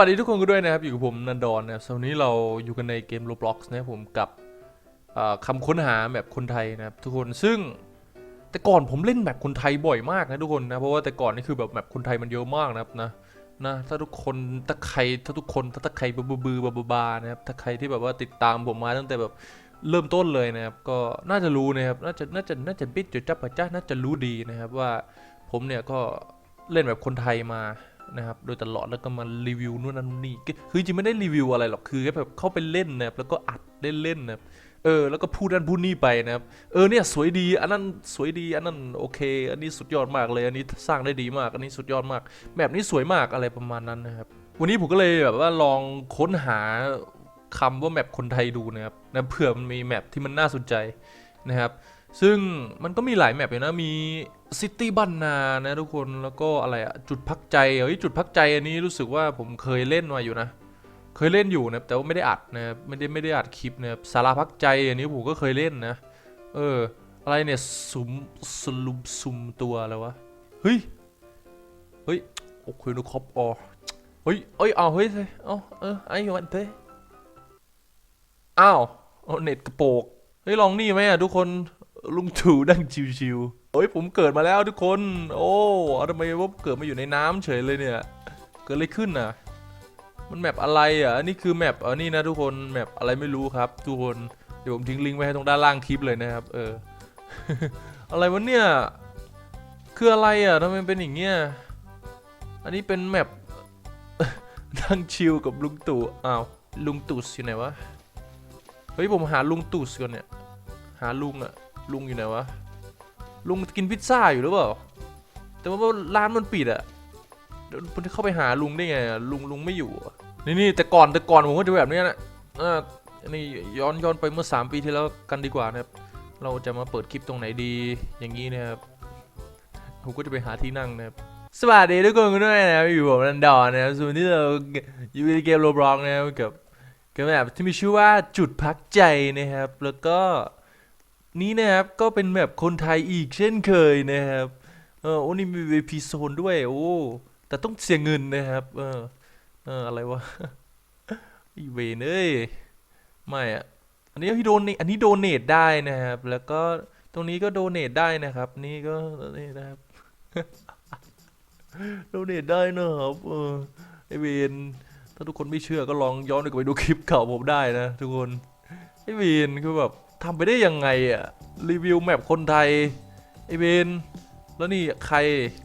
สวัสดีทุกคนกันด้วยนะครับ อยู่กับผมนันดอนนะครับวันนี้เราอยู่กันในเกม Roblox นะครับผมกับคำค้นหาแบบคนไทยนะครับทุกคนซึ่งแต่ก่อนผมเล่นแบบคนไทยบ่อยมากนะทุกคนนะเพราะว่าแต่ก่อนนี่คือแบบแบบคนไทยมันเยอะมากนะครับนะนะถ้าทุกคนถ้าใครถ้าทุกคนถ้าใครบือบือบาบาบานะครับถ้าใครที่แบบว่าติดตามผมมาตั้งแต่แบบเริ่มต้นเลยนะครับก็น่าจะรู้นะครับน่าจะน่าจะน่าจะบิดจุดจับปัจจ้าน่าจะรู้ดีนะครับว่าผมเนี่ยก็เล่นแบบคนไทยมา นะครับโดยตลอดแล้วก็มารีวิวนู่นนั่นนี่คือจริงไม่ได้รีวิวอะไรหรอกคือแค่แบบเข้าไปเล่นนะครับแล้วก็อัดเล่นๆนะครับเออแล้วก็พูดนั่นพูดนี่ไปนะครับเออเนี่ยสวยดีอันนั้นสวยดีอันนั้นโอเค อันนี้สุดยอดมากเลย อันนี้สร้างได้ดีมาก อันนี้สุดยอดมาก แบบนี้สวยมากอะไรประมาณนั้นนะครับวันนี้ผมก็เลยแบบว่าลองค้นหาคำว่าแมปคนไทยดูนะครับนะเผื่อมันมีแมปที่มันน่าสนใจนะครับ ซึ่งมันก็มีหลายแมปอยู่นะ มีซิตี้บ้านนานะทุกคนแล้วก็อะไรอะจุดพักใจเฮ้ยจุดพักใจอันนี้รู้สึกว่าผมเคยเล่นมาอยู่นะ เคยเล่นอยู่นะแต่ว่าไม่ได้อัดนะไม่ได้ไม่ได้อัดคลิปนะสาราพักใจอันนี้ผมก็เคยเล่นนะ เออ อะไรเนี่ยสุมสลุมซุมตัวอะไรวะเฮ้ยเฮ้ยโอเคนุคอปออเฮ้ยเอ้ยเอาเฮ้ยเอาเออไอ้วันเต้อ้าวเน็ตกระโปกเฮ้ยลองนี่ไหมอะทุกคน ลุงถูดังชิวๆเฮ้ยผมเกิดมาแล้วทุกคน โอ้เอาทำไมว่าเกิดมาอยู่ในน้ำเฉยเลยเนี่ย เกิดอะไรขึ้นน่ะ มันแมปอะไรอะอันนี้คือแมปออนี่นะทุกคน แมปอะไรไม่รู้ครับ ทุกคน เดี๋ยวผมทิ้งลิงก์ไว้ให้ตรงด้านล่างคลิปเลยนะครับ เออ อะไรวะเนี่ย คืออะไรอะทำไมเป็นอย่างเงี้ย อันนี้เป็นแมปนั่งชิลกับลุงตู่ อ้าว ลุงตู่อยู่ไหนวะ เฮ้ยผมหาลุงตู่ก่อนเนี่ย หาลุงอะ ลุงอยู่ไหนวะ ลุงกินพิซซ่าอยู่หรือเปล่า แต่ว่าร้านมันปิดอะเดี๋ยวผมจะเข้าไปหาลุงได้ไงลุงลุงไม่อยู่ นี่นี่แต่ก่อนแต่ก่อนผมก็จะแบบนี้นะอ่านนี้ย้อนย้อนไปเมื่อ 3 ปีที่แล้วกันดีกว่านะครับ เราจะมาเปิดคลิปตรงไหนดี อย่างนี้นะครับผมก็จะไปหาที่นั่งนะครับสวัสดีทุกคนด้วยนะอยู่ผมนันดอนนะครับส่วนที่เราอยู่ในเกมโรบล็อกนะครับกับกับแบบที่มีชื่อว่าจุดพักใจนะครับ แล้วก็ นี่นะครับก็เป็นแบบคนไทยอีกเช่นเคยนะครับ เออโอ้นี่มี VIP โซนด้วย โอ้ แต่ต้องเสียเงินนะครับ เออ เอออะไรวะอีเวนเอ้ย ไม่อะอันนี้พี่โดนอันนี้โดเนทได้นะครับ แล้วก็ตรงนี้ก็โดเนทได้นะครับ นี่ก็นี่นะครับโดเนทได้นะครับ เออไอเวนถ้าทุกคนไม่เชื่อก็ลองย้อนกลับไปดูคลิปเก่าผมได้นะทุกคนไอเวนคือแบบ ทำไปได้ยังไงอะรีวิวแมปคนไทย ไอเวนแล้วนี่ใคร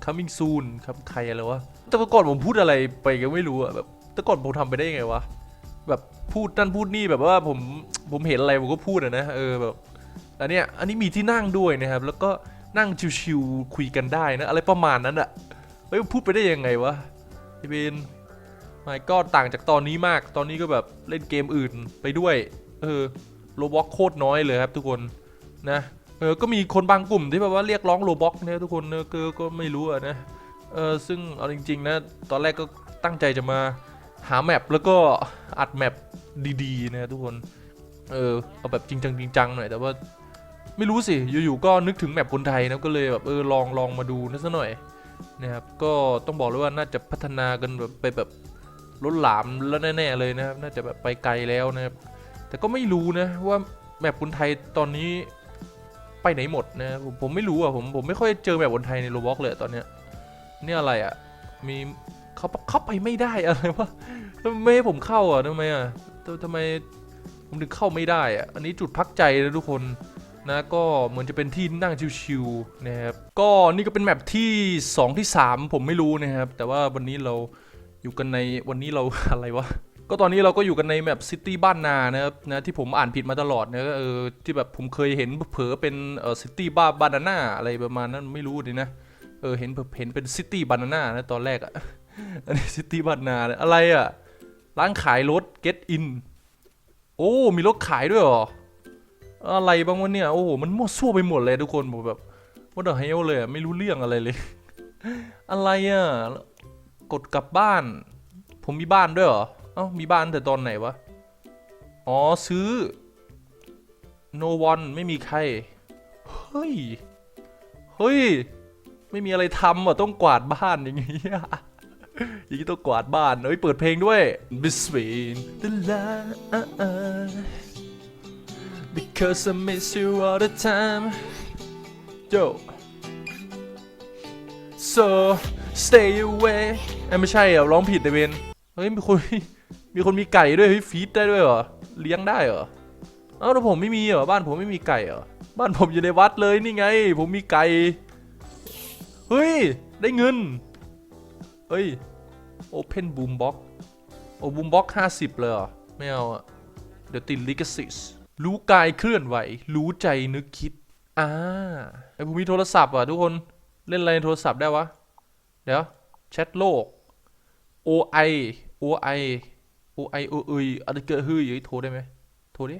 coming soon ครับใครอะไรวะ แต่ก่อนผมพูดอะไรไปก็ไม่รู้อะแบบแต่ก่อนผมทำไปได้ยังไงวะ แบบพูดนั่นพูดนี่แบบว่าผมผมเห็นอะไรผมก็พูดอะนะเออแบบอันเนี้ยอันนี้มีที่นั่งด้วยนะครับ แล้วก็นั่งชิวๆคุยกันได้นะอะไรประมาณนั้นอะเฮ้ยพูดไปได้ยังไงวะไอเวนไม่ก็ต่างจากตอนนี้มาก ตอนนี้ก็แบบเล่นเกมอื่นไปด้วย เออ โลบ็อกโคตรน้อยเลยครับทุกคนนะเออก็มีคนบางกลุ่มที่แบบว่าเรียกร้องโลบ็อกเนี่ยทุกคนเนอก็ก็ไม่รู้อะนะเออซึ่งเอาจริงๆนะตอนแรกก็ตั้งใจจะมาหาแมปแล้วก็อัดแมปดีๆนะทุกคนเออเอาแบบจริงจังจริงจังหน่อยแต่ว่าไม่รู้สิอยู่ๆก็นึกถึงแมปคนไทยนะก็เลยแบบเออลองลองมาดูนะซะหน่อยนะครับก็ต้องบอกเลยว่าน่าจะพัฒนากันแบบไปแบบล้นหลามแล้วแน่ๆเลยนะครับน่าจะแบบไปไกลแล้วนะครับ แต่ก็ไม่รู้นะว่าแมปคนไทยตอนนี้ไปไหนหมดนะผมผมไม่รู้อะผมผมไม่ค่อยเจอแมปคนไทยในโรบ็อกเลยตอนเนี้ยนี่ยอะไรอะมีเขาเข้าไปไม่ได้อะไรวะทำไมไม่ให้ผมเข้าอะทำไมอะทำทำไมผมถึงเข้าไม่ได้อะอันนี้จุดพักใจนะทุกคนนะก็เหมือนจะเป็นที่นั่งชิวๆนะครับก็นี่ก็เป็นแมปที่ 2 ที่ 3 ผมไม่รู้นะครับ แต่ว่าวันนี้เราอยู่กันในวันนี้เราอะไรวะ ก็ตอนนี้เราก็อยู่กันในแมปซิตี้บ้านนานะครับนะที่ผมอ่านผิดมาตลอดนะก็เออที่แบบผมเคยเห็นเผลอเป็นเออซิตี้บ้าบานาน่าอะไรประมาณนั้นไม่รู้ดินะเออเห็นเผอเห็นเป็นซิตี้บานาน่านะตอนแรกอะอันนี้ซิตี้บานาเนี่ยอะไรอะร้านขายรถ get in โอ้มีรถขายด้วยเหรออะไรบ้างวะเนี่ยโอ้โหมันมั่วซั่วไปหมดเลยทุกคนผมแบบว่าเดอะเฮลเลยไม่รู้เรื่องอะไรเลย อะไรอะกดกลับบ้าน ผมมีบ้านด้วยเหรอ เอ้ามีบ้านแต่ตอนไหนวะ อ๋อซื้อ no one ไม่มีใคร เฮ้ย เฮ้ย ไม่มีอะไรทำอะ ต้องกวาดบ้านอย่างงี้อะอย่างนี้ต้องกวาดบ้านเอ้ย เปิดเพลงด้วย Between the line Because I miss you all the time Yo So stay away เอ้ยไม่ใช่อะร้องผิดในเวนเฮ้ยมีคน มีคนมีไก่ด้วยเฮ้ยฟีดได้ด้วยเหรอ เลี้ยงได้เหรอ เอ้าแต่ผมไม่มีเหรอ บ้านผมไม่มีไก่เหรอ บ้านผมอยู่ในวัดเลยนี่ไง ผมมีไก่ เฮ้ย ได้เงิน เฮ้ย Open Boom Box โอ้ Boom Box 50เลยเหรอ ไม่เอาอะเดี๋ยวติดลิขสิทธิ์รู้กายเคลื่อนไหว รู้ใจนึกคิด อ่าไอผมมีโทรศัพท์อะทุกคน เล่นอะไรในโทรศัพท์ได้วะ เดี๋ยวแชทโลก OI OI OI เอ้ยอะไรเกิดเฮ้ยเฮ้ยโทรได้ไหมโทรดิ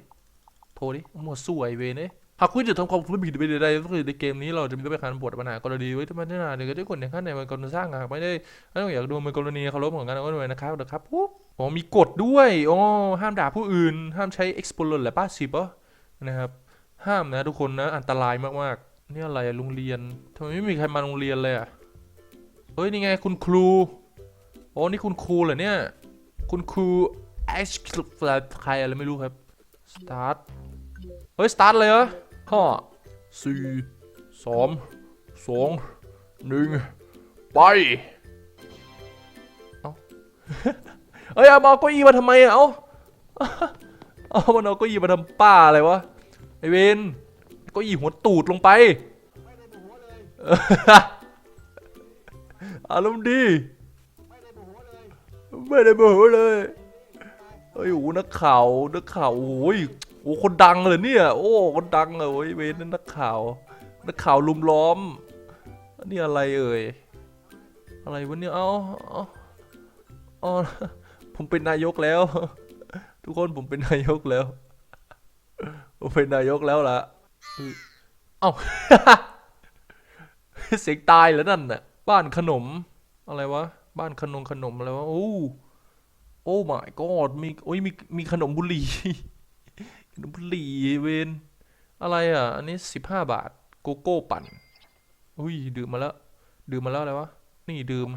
โทรดิมั่วสู้ไอเวนเอ้ยหากคุณจะทำความรู้ผิดไปใดๆก็คือในเกมนี้เราจะมีตัวไปการบทปัญหากรณีไว้ที่มันที่นาหรือที่คนในขั้นในมันกรณีสร้างหากไม่ได้ไม่ต้องอยากดูมันกรณีเคารพของกันก็ด้วยนะครับนะครับปุ๊บอ๋อมีกฎด้วยอ๋อห้ามด่าผู้อื่น ห้ามใช้ explorer และป้าสิบอะนะครับ ห้ามนะทุกคนนะอันตรายมากๆนี่อะไรโรงเรียนทำไมไม่มีใครมาโรงเรียนเลยอะเฮ้ยนี่ไงคุณครูโอ้นี่คุณครูเหรอเนี่ย คุณครู H ใครอะไรไม่รู้ครับ start เฮ้ยสตาร์ทเลยเหรอห้าสี่สามสองหนึ่งไปเอาเฮ้ยเอามาเก้าอี้มาทำไมอะเอาเอามันเอาเก้าอี้มาทำป้าอะไรวะไอเวนเก้าอี้หัวตูดลงไปอารมณ์ดี ไม่ได้โมโหเลยเฮ้ยโอ้นักข่าวนักข่าวโอ้ยโอ้คนดังเลยเนี่ย โอ้คนดังเลยเว้ยเวนนักข่าวนักข่าวลุมล้อมอันนี่อะไรเอ่ยอะไรวะเนี่ยเอ้าเอ้าผมเป็นนายกแล้ว ทุกคนผมเป็นนายกแล้วผมเป็นนายกแล้วล่ะเออเอ้าเสียงตายแล้วนั่นน่ะบ้านขนมอะไรวะ บ้านขนมขนมอะไรวะโอ้โอ้ my god มีโอ้ยมีมีขนมบุหรี่ขนมบุหรี่เวนอะไรอะ อันนี้สิบห้าบาทโกโก้ปั่นอุ้ยดื่มมาแล้ว ดื่มมาแล้วอะไรวะนี่ดื่ม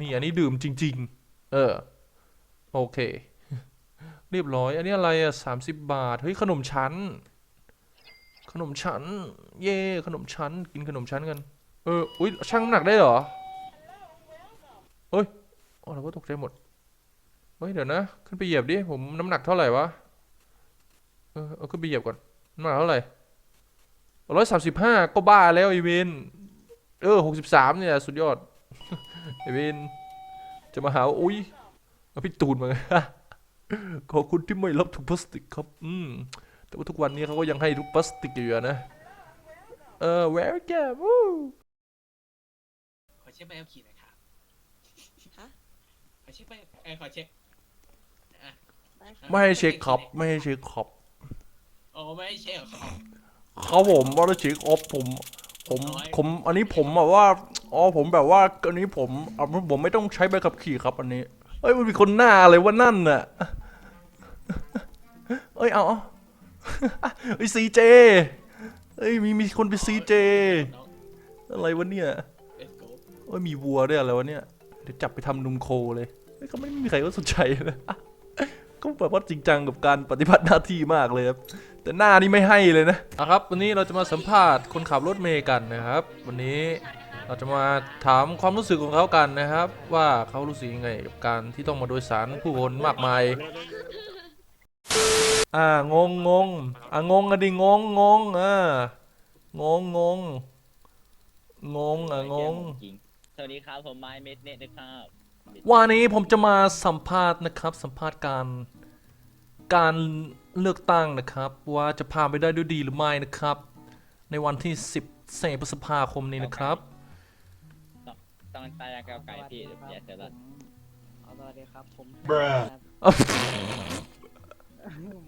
นี่อันนี้ดื่มจริง ๆ เออ โอเค เรียบร้อย อันนี้อะไรอะสามสิบบาท เฮ้ย ขนมชั้น ขนมชั้น เย่ขนมชั้น กินขนมชั้นกัน เออ อุ้ยชั่งน้ำหนักได้เหรอ อ๋อเราก็ตกใจหมด เฮ้ย เดี๋ยวนะ ขึ้นไปเหยียบดิ ผมน้ำหนักเท่าไหร่วะ เออเอาขึ้นไปเหยียบก่อนน้ำหนักเท่าไหร่ร้อยสามสิบห้าก็บ้าแล้วไอเวนเออหกสิบสามเนี่ย สุดยอดไอเวนจะมาหาว่าอุ้ยเอาพี่ตูนมาขอบคุณที่ไม่รับถุงพลาสติกครับ อืม แต่ว่าทุกวันนี้เขาก็ยังให้ถุงพลาสติกอยู่นะ เออ very good วู้ขอเช็คใบขับขี่หน่อยครับ เช็คใบเออขอเช็คอะไม่ให้เช็คครับ ไม่ให้เช็คครับโอ้ไม่ให้เช็คเหรอครับ เขาผมว่าจะเช็คออฟผม ผมผมอันนี้ผมแบบว่าอ๋อผมแบบว่าอันนี้ผมอะผมไม่ต้องใช้ใบขับขี่ครับ อันนี้เอ้ยมันมีคนหน้าอะไรว่านั่นน่ะเอ้ยเอาเอาเอ้ยซีเจเอ้ยมีมีคนไปซีเจน้อง อะไรวะเนี่ยเอ็กโก้เอ้ยมีวัวด้วยอะไรวะเนี่ยเดี๋ยวจับไปทำนมโคเลย ก็ไม่มีใครก็สนใจเลยก็แบบว่าจริงจังกับการปฏิบัติหน้าที่มากเลยครับ แต่หน้านี่ไม่ให้เลยนะอะครับ วันนี้เราจะมาสัมภาษณ์คนขับรถเมย์กันนะครับ วันนี้เราจะมาถามความรู้สึกของเขากันนะครับ ว่าเขารู้สึกยังไงกับการที่ต้องมาโดยสารผู้คนมากมาย อ่างงงงอ่างงอะดิงงงงอ่างงงงงงอะงง สวัสดีครับ ผมไมเมดเน็ตนะครับ วันนี้ผมจะมาสัมภาษณ์นะครับ สัมภาษณ์การการเลือกตั้งนะครับ ว่าจะผ่านไปได้ด้วยดีหรือไม่นะครับ ในวันที่10เสพฤษภาคมนี้นะครับต้องตายาเกาวไก่พี่เดี๋ยวอย่าเสียละเอาสวัสดีครับผม Bruh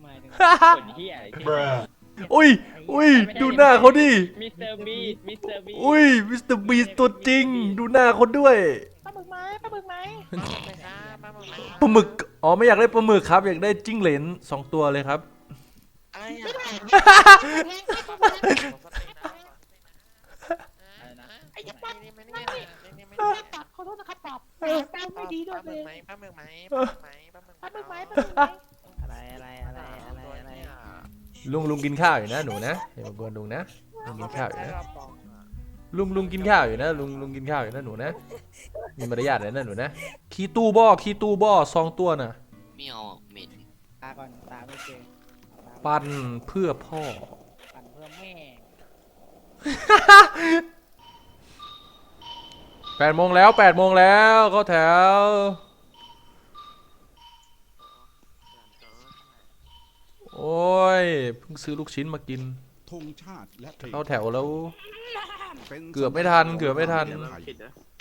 หมายถึงคนเฮียอะไรที่ Bruh อุ้ยอุ้ยดูหน้าเขาดิมิสเตอร์บีมิสเตอร์บีอุ้ยมิสเตอร์บีตัวจริง ดูหน้าเขาด้วยปลาหมึ กไหมปลาหมึกไหมปลาหมึกอ๋อไม่อยากได้ปลาหมึกครับ อยากได้จิ้งเหลนสองตัวเลยครับ อะไรนะไอ้ยักษ์มันมันตัดคนโทษนะครับปรับแป้งไม่ดีด้วยเลยป้าเมืองไหมป้าเมืองไหมป้าเมืองไหมป้าป้ามึเมืกองไหมไหมป้ามึกไหมอะไรอะไรอะไรอะไรอะไรลุงลุงกินข้าวอยู่นะหนูนะอย่ามากวนลุงนะลุงกินข้าวอยู่นะลุงลุงกินข้าวอยู่นะลุงลุงกินข้าวอยู่นะหนูนะ มีมารยาทเลยนะหนูนะขี้ตู้บ่อขี้ตู้บ่อซองตัวน่ะ ไม่เอาเหม็นตาก่อนตาไม่เจอปั่นเพื่อพ่อ ปั่นเพื่อแม่แปดโมงแล้วแปดโมงแล้วเข้าแถว โอ้ยเพิ่งซื้อลูกชิ้นมากิน ธงชาติและเพลงเข้าแถวแล้ว เป็นเกือบไม่ทันเกือบไม่ทัน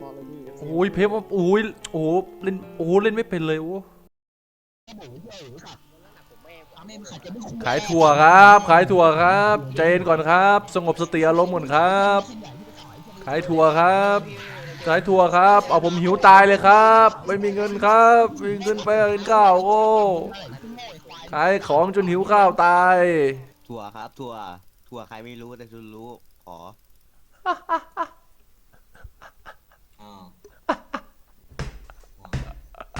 พี่พอๆเลยพี่ FC โอ้ยเพฟว่าโอ้ยโอ้โหเล่นโอ้โหเล่นไม่เป็นเลยโอ้ขายถั่วครับ ขายถั่วครับใจเย็นก่อนครับ สงบสติอารมณ์ก่อนครับ ขายถั่วครับ ขายถั่วครับ เอาผมหิวตายเลยครับ ไม่มีเงินครับไม่มีเงินไปกินข้าวโอ้ขายของจนหิวข้าวตาย ถั่วครับ ถั่ว ถั่วใครไม่รู้แต่ทุนรู้ขออ้าว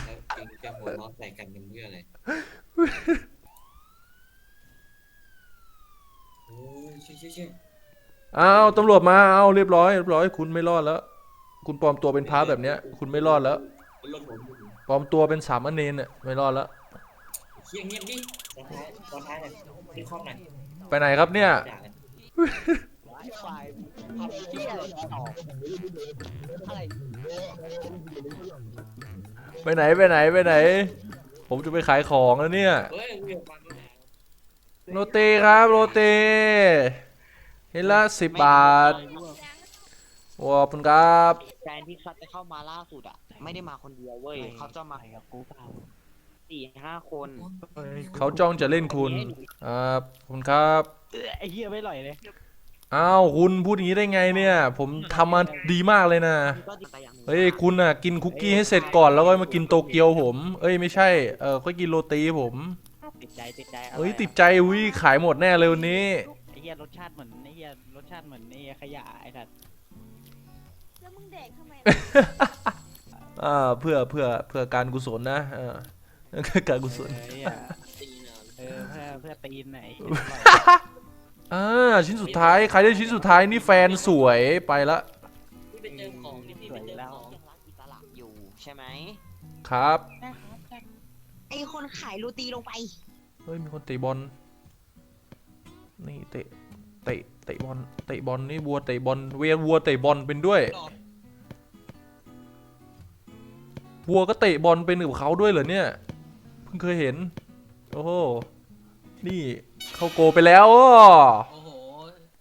แล้วจริงจะ หัวเราะใส่กันเป็นเพื่ออะไรโอ้ยเชี่ยเชี่ยเชี่ยอ้าวตำรวจมาเอาเรียบร้อยเรียบร้อยคุณไม่รอดแล้ว คุณปลอมตัวเป็นพระแบบเนี้ย คุณไม่รอดแล้วรถผมปลอมตัวเป็นสามเณรเนี่ยไม่รอดแล้ว เชี่ยเงียบดิตอนท้ายตอนท้ายเนี่ยที่ครอบหน่อยไปไหนครับเนี่ย ด่ากันไวไฟทำเที่ยอะไรต่ออะไร ไปไหนไปไหนไปไหน ผมจะไปขายของแล้วเนี่ย เฮ้ยเวียนมาที่ไหนโรตีครับโรตีเห็นละสิบบาทขอบคุณครับแฟนที่เขาจะเข้ามาล่าสุดอะ ไม่ได้มาคนเดียวเว้ยเขาจะมากับกูเปล่าสี่ห้าคนเขาจ้องจะเล่นคุณครับขอบคุณครับ ไอ้เหี้ยไม่อร่อยเลย อ้าวคุณพูดอย่างนี้ได้ไงเนี่ย ผมทำมาดีมากเลยนะ ก็ติดแต่อย่างหนึ่งเฮ้ยคุณอะกินคุกกี้ให้เสร็จก่อนแล้วก็มากินโตเกียวผม เอ้ยไม่ใช่ เออก็กินโรตีผม ติดใจติดใจเฮ้ยติดใจอุ้ยขายหมดแน่เลยวันนี้ ไอ้เหี้ยรสชาติเหมือนไอ้เหี้ยรสชาติเหมือนไอ้ขยะไอ้สัตว์แล้วมึงแดกทำไมอ่าเพื่อเพื่อเพื่อการกุศลนะเออการกุศล เออไอ้เหี้ยตีนอะเออเพื่อเพื่อตีนไหน อ่าชิ้นสุดท้ายใครได้ชิ้นสุดท้ายนี่แฟนสวยไปละพี่ไปเจอของนี่พี่ไปเจอของยังรักอิสระอยู่ใช่ไหมครับ ไอคนขายโรตีลงไป เฮ้ยมีคนเตะบอล นี่เตะเตะเตะบอลเตะบอลนี่วัวเตะบอลเวียวัวเตะบอลเป็นด้วยรอบวัวก็เตะบอลเป็นกับเขาด้วยเหรอเนี่ย เพิ่งเคยเห็น โอ้โห นี่เข้าโกไปแล้วอ้อโอ้โห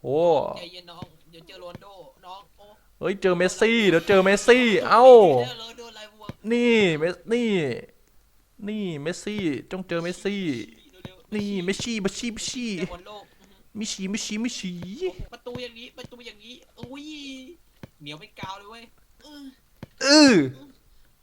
โอ้ใจเย็นน้อง เดี๋ยวเจอโรนลโดน้องโอ้เฮ้ยเจอเมสซี่เดี๋ยวเจอเมสซี่เอ้า เจอโรนลโดไลวัวนี่เมสนี่ นี่เมสซี่จ้องเจอเมสซี่ เร็วๆนี่เมสซี่เมสซี่เมสซี่เจอบอลโลกมิชีมิชีมิชีประตูอย่างนี้ประตูอย่างนี้อุ้ยเหนียวเป็นกาวเลยเว้ยเออเออ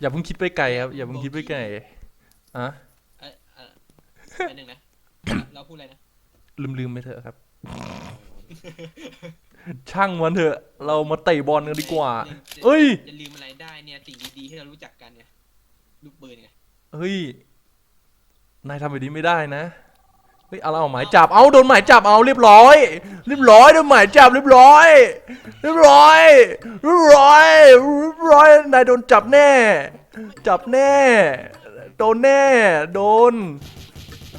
อย่าเพิ่งคิดไปไกลครับ อย่าเพิ่งคิดไปไกลอะเอ้ยเอ่ออันหนึ่งนะ เราพูดอะไรนะ ลืมลืมไปเถอะครับ ช่างมันเถอะ เรามาเตะบอลกันดีกว่าจะเอ้ย จะลืมอะไรได้เนี่ยสิ่งดีๆที่เรารู้จักกันเนี่ยลูกปืนไงเฮ้ย นายทำแบบนี้ไม่ได้นะ เฮ้ยเอาเราเอาหมายจับเอาโดนหมายจับเอาเรียบร้อย เรียบร้อยโดนหมายจับเรียบร้อย เรียบร้อยเรียบร้อยเรียบร้อยนายโดนจับแน่ จับแน่ โดนแน่ โดน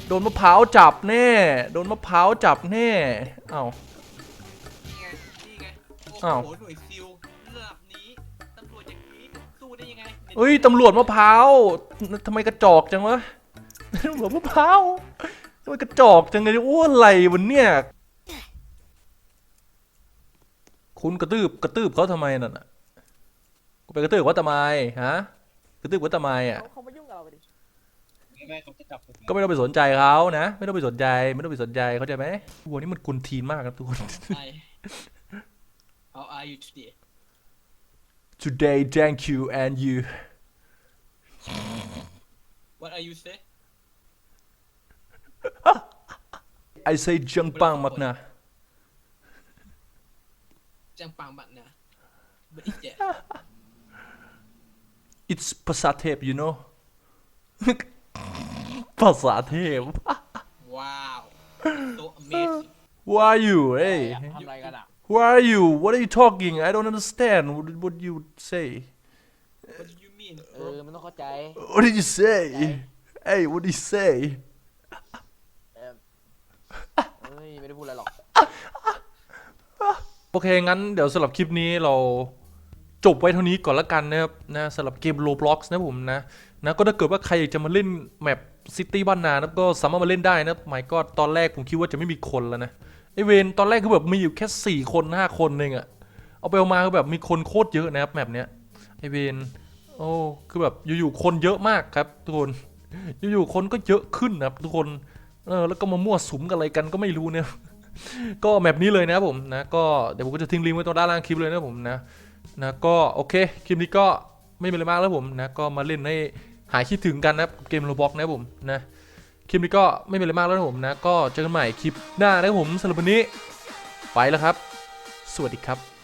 โดนมะพร้าวจับแน่ โดนมะพร้าวจับแน่เอ้า นี่ไงนี่ไงโอ้อ้าว โหหน่วยซิลระดับนี้ตำรวจอย่างนี้สู้ได้ยังไงเฮ้ยตำรวจมะพร้าวทำไมกระจอกจังวะตำรวจมะพร้าว ทำไมกระจอกจังเลยอ้วนอะไรวันเนี่ย คุณกระตืบกระตืบเขาทำไมนั่นน่ะกูไปกระตืบว่าทำไมฮะ กระตืบว่าทำไมอะ เขามายุ่งกับเราไปดิแม่เขาจะจับผมก็ไม่ต้องไปสนใจเขานะ ไม่ต้องไปสนใจ ไม่ต้องไปสนใจเข้าใจไหมวัวนี่มันกุนทีนมากครับทุกคน ไอ How are you today Today thank you and you What are you say I say จังปังมักนะจังปังบักนะบัดอีเจ It's ภาษาเทพ you know ภาษาเทพว้าว so amazing Who are you hey ทำอะไรกันอะ Who are you What are you talking I don't understand what what you say What do you mean เออมันต้องเข้าใจ What did you say Hey what did you say เฮ้ย ไม่ได้ พูดอะไรหรอก โอเค งั้นเดี๋ยวสำหรับคลิปนี้เราจบไว้เท่านี้ก่อนละกันนะครับนะสำหรับเกม Roblox นะผมนะนะก็ถ้าเกิดว่าใครอยากจะมาเล่นแมปซิตี้บ้านนานะก็สามารถมาเล่นได้นะหมายก็ตอนแรกผมคิดว่าจะไม่มีคนแล้วนะไอเวนตอนแรกคือแบบมีอยู่แค่ 4 คน 5 คนเองอะเอาไปเอามาคือแบบมีคนโคตรเยอะนะครับแมปเนี้ยไอเวนโอ้คือแบบอยู่ๆคนเยอะมากครับทุกคนอยู่ๆคนก็เยอะขึ้นนะครับทุกคน เออแล้วก็มามั่วสุมกันอะไรกันก็ไม่รู้เนี่ย ก็แมปนี้เลยนะผมนะก็เดี๋ยวผมก็จะทิ้งลิงก์ไว้ตรงด้านล่างคลิปเลยนะผมนะนะก็โอเคคลิปนี้ก็ไม่มีอะไรมากแล้วผมนะก็มาเล่นให้หายคิดถึงกันนะเกมโรบอกนะผมนะคลิปนี้ก็ไม่มีอะไรมากแล้วผมนะ ก็เจอกันใหม่คลิปหน้านะผมสำหรับวันนี้ ไปแล้วครับ สวัสดีครับ